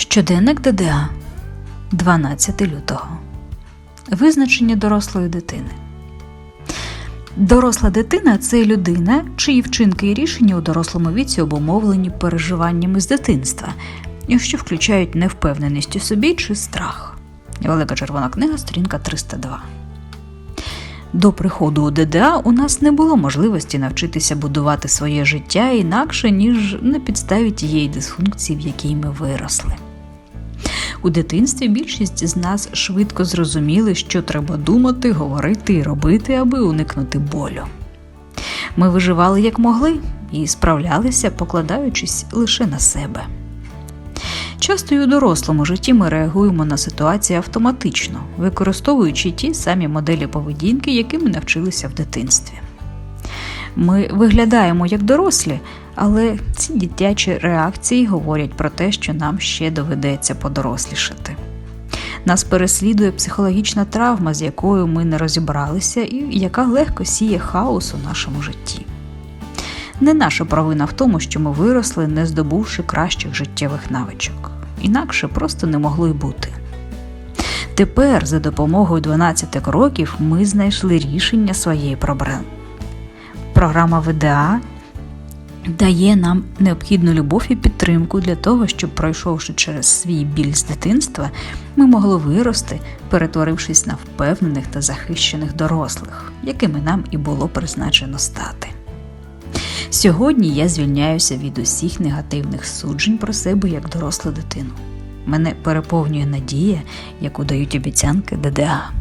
Щоденник ДДА 12 лютого. Визначення дорослої дитини. Доросла дитина це людина, чиї вчинки і рішення у дорослому віці обумовлені переживаннями з дитинства, що включають невпевненість у собі чи страх. Велика червона книга, сторінка 302. До приходу у ДДА у нас не було можливості навчитися будувати своє життя інакше, ніж на підставі тієї дисфункції, в якій ми виросли. У дитинстві більшість з нас швидко зрозуміли, що треба думати, говорити і робити, аби уникнути болю. Ми виживали як могли і справлялися, покладаючись лише на себе. Часто і у дорослому житті ми реагуємо на ситуації автоматично, використовуючи ті самі моделі поведінки, які ми навчилися в дитинстві. Ми виглядаємо як дорослі, але ці дитячі реакції говорять про те, що нам ще доведеться подорослішати. Нас переслідує психологічна травма, з якою ми не розібралися, і яка легко сіє хаос у нашому житті. Не наша провина в тому, що ми виросли, не здобувши кращих життєвих навичок, інакше просто не могло й бути. Тепер, за допомогою 12 кроків, ми знайшли рішення своєї проблеми. Програма ВДА дає нам необхідну любов і підтримку для того, щоб, пройшовши через свій біль з дитинства, ми могли вирости, перетворившись на впевнених та захищених дорослих, якими нам і було призначено стати. Сьогодні я звільняюся від усіх негативних суджень про себе як дорослу дитину. Мене переповнює надія, яку дають обіцянки ДДА.